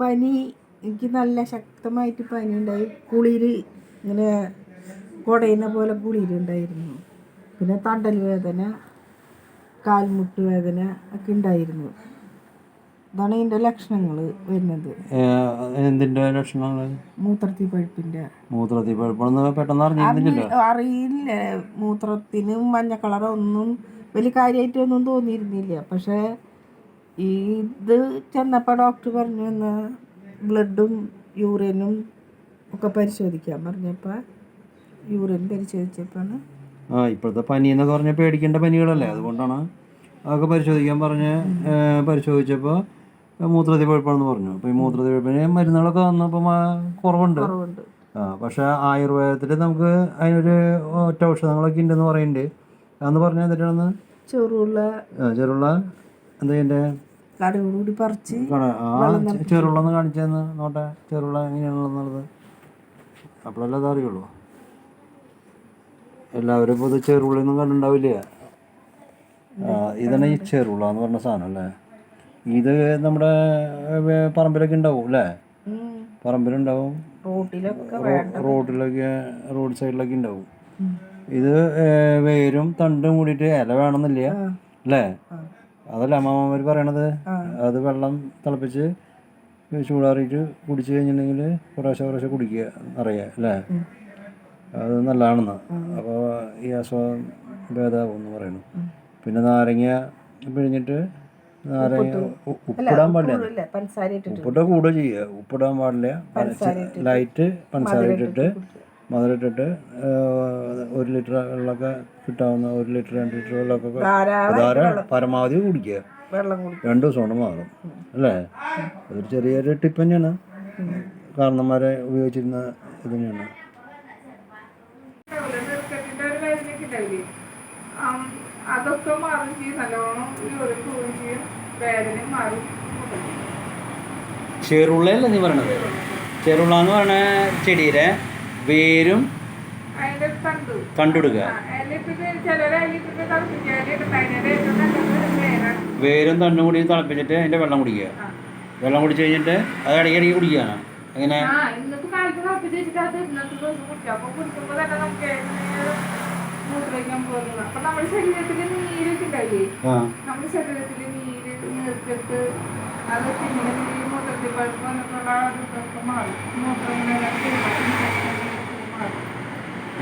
പനി എനിക്ക് നല്ല ശക്തമായിട്ട് പനി ഉണ്ടായി കുളിര് ഇങ്ങനെ കുടയുന്ന പോലെ കുളിരുണ്ടായിരുന്നു. പിന്നെ തണ്ടൽ വേദന കാൽമുട്ട് വേദന ഒക്കെ ഉണ്ടായിരുന്നു. ഇതാണ് ഇതിന്റെ ലക്ഷണങ്ങൾ വരുന്നത്. എന്തിന്റെ ലക്ഷണങ്ങൾ മൂത്രത്തി പഴുപ്പിന്റെ മൂത്രത്തി പഴുപ്പ് പെട്ടെന്ന് അറിഞ്ഞിരുന്നില്ല അറിയില്ല. മൂത്രത്തിന് മഞ്ഞ കളറൊന്നും വലിയ കാര്യമായിട്ടൊന്നും തോന്നിയിരുന്നില്ല. പക്ഷേ ഈ ഇത് ചെന്നപ്പോൾ ഡോക്ടർ പറഞ്ഞു എന്ന് ബ്ലഡും യൂറിനും ഒക്കെ പരിശോധിക്കാൻ പറഞ്ഞപ്പോൾ യൂറിൻ പരിശോധിച്ചപ്പോഴാണ് ആ ഇപ്പോഴത്തെ പനി എന്നൊക്കെ പറഞ്ഞാൽ പേടിക്കേണ്ട പനികളല്ലേ? അതുകൊണ്ടാണ് അതൊക്കെ പരിശോധിക്കാൻ പറഞ്ഞ് പരിശോധിച്ചപ്പോൾ മൂത്രത്തിൽ പഴുപ്പാണെന്ന് പറഞ്ഞു. അപ്പോൾ ഈ മൂത്രത്തിൽ പഴുപ്പിന് മരുന്നുകളൊക്കെ വന്നപ്പോൾ കുറവുണ്ട്. കുറവുണ്ട്. ആ പക്ഷേ ആയുർവേദത്തിൽ നമുക്ക് അതിനൊരു ഒറ്റ ഔഷധങ്ങളൊക്കെ ഉണ്ടെന്ന് പറയുന്നുണ്ട് അതെന്ന് പറഞ്ഞാൽ എന്നിട്ടാണെന്ന് ചെറുള്ള ചെറുള്ള എന്താ എന്റെ കടുകൂടി പറിച്ച് ആ ചെറുള്ള ഒന്ന് കാണിച്ചെന്ന്. നോട്ടെ ചെറുള്ള എങ്ങനെയാണുള്ളത് അപ്പോഴല്ലേ അത് അറിയുള്ളൂ. എല്ലാവരും ഇപ്പോൾ ഇത് ചെറുള്ളൊന്നും കണ്ടിട്ടുണ്ടാവില്ല? ആ ഇതാണ് ഈ ചെറുള്ള എന്ന് പറഞ്ഞ സാധനം അല്ലേ? ഇത് നമ്മുടെ പറമ്പിലൊക്കെ ഉണ്ടാവും അല്ലേ? പറമ്പിലുണ്ടാവും. റോഡിലൊക്കെ റോഡ് സൈഡിലൊക്കെ ഉണ്ടാവും. ഇത് വേരും തണ്ടും കൂടിയിട്ട് ഇല വേണമെന്നില്ല അല്ലേ? അതല്ല അമ്മമാര് പറയണത്. അത് വെള്ളം തിളപ്പിച്ച് ചൂടാറിയിട്ട് കുടിച്ച് കഴിഞ്ഞിട്ടുണ്ടെങ്കിൽ കുറേശ്ശെ കുറേശ്ശെ കുടിക്കുക അറിയാം അല്ലേ? അത് നല്ലതാണെന്ന്. അപ്പോൾ ഈ അസുഖം ഭേദമാകും എന്ന് പറയുന്നു പിന്നെ നാരങ്ങ പിഴിഞ്ഞിട്ട് നാരങ്ങ ഉപ്പിടാൻ പാടില്ല. ഉപ്പിട്ട് കൂടുക ചെയ്യുക. ഉപ്പിടാൻ പാടില്ല. ലൈറ്റ് പഞ്ചസാര ഇട്ടിട്ട് മധുരം ഇട്ടിട്ട് ആ, ഒരു ലിറ്റർ വെള്ളമൊക്കെ കിട്ടാവുന്ന ഒരു ലിറ്റർ രണ്ട് ലിറ്റർ വെള്ളമൊക്കെ ധാരാളം പരമാവധി കുടിക്കുക. രണ്ടു ദിവസം കൊണ്ട് മാറും. അല്ലേ? അതൊരു ചെറിയൊരു ടിപ്പ് തന്നെയാണ്. കാരണന്മാരെ ഉപയോഗിച്ചിരുന്ന ഇത് തന്നെയാണ് അതൊക്കെ മാറും ചെയ്യും നല്ലോണം യൂറിൻ പോവുകയും ചെയ്യും വേദനയും മാറും ചെറുള്ളയല്ല നീ പറയണത്? ചെറുള്ള എന്ന് പറഞ്ഞ ചെടിയുടെ വേരും തണ്ടിടുക വേരും തണ്ടും കൂടി തിളപ്പിച്ചിട്ട് അതിന്റെ വെള്ളം കുടിക്കുക. വെള്ളം കുടിച്ച് കഴിഞ്ഞിട്ട് അത് ഇടയ്ക്കിടയ്ക്ക് കുടിക്കുകയാണ് എങ്ങനെ? നമ്മുടെ ശരീരത്തിൽ നീരൊക്കെ നമ്മുടെ ശരീരത്തിൽ നീര് നീർക്കെട്ട് അത് പിന്നെ മൂത്രത്തിൽ പഴുപ്പ് മാറും. മൂത്രം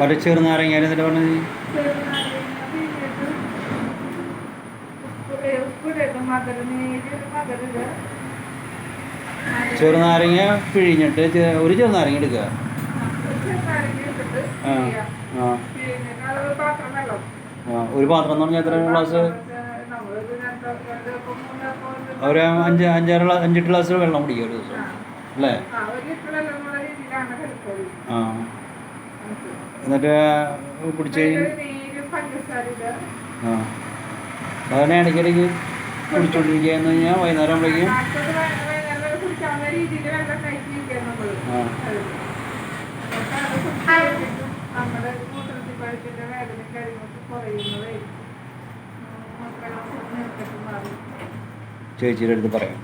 മറ്റേ ചെറുനാരങ്ങ എന്നിട്ട് പറഞ്ഞത്? ചെറുനാരങ്ങ പിഴിഞ്ഞിട്ട് ഒരു ചെറുനാരങ്ങ എടുക്കുക. ഒരു പാത്രം എന്ന് പറഞ്ഞാൽ എത്ര ഗ്ലാസ്? ഒരു അഞ്ച് അഞ്ചാറ് ഗ്ലാസ് അഞ്ചെട്ട് ഗ്ലാസ് വെള്ളം കുടിക്കുക ഒരു ദിവസം. അല്ലേ? ആ. എന്നിട്ട് കുടിച്ച് ആ. അതന്നെ ഇടയ്ക്കിടയ്ക്ക് കുടിച്ചോണ്ടിരിക്കുക എന്ന് കഴിഞ്ഞാൽ വൈകുന്നേരം ചേച്ചിയുടെ അടുത്ത് പറയാം.